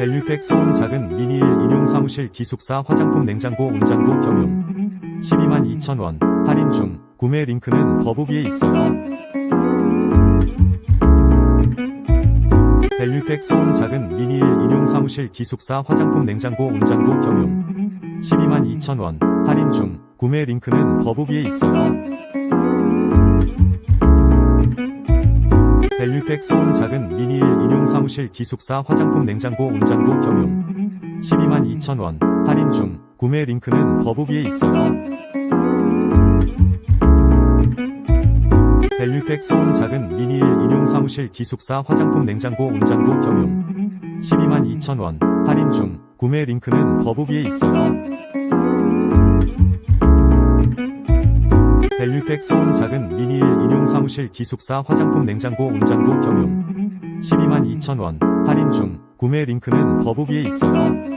벨류텍 소음 작은 미니일 인용 사무실 기숙사 화장품 냉장고 온장고 겸용. 12만 2천원. 할인 중. 구매 링크는 더보기에 있어요. 벨류텍 소음 작은 미니일 인용 사무실 기숙사 화장품 냉장고 온장고 겸용. 12만 2천원. 할인 중. 구매 링크는 더보기에 있어요. 벨류텍 소음 작은 미니일 인용 사무실 기숙사 화장품 냉장고 온장고 겸용. 12만 2천원. 할인 중. 구매 링크는 더보기에 있어요. 벨류텍 소음 작은 미니일 인용 사무실 기숙사 화장품 냉장고 온장고 겸용. 12만 2천원. 할인 중. 구매 링크는 더보기에 있어요. 벨류텍 소음 작은 미니일 인용 사무실 기숙사 화장품 냉장고 온장고 겸용. 12만 2천원. 할인 중. 구매 링크는 더보기에 있어요.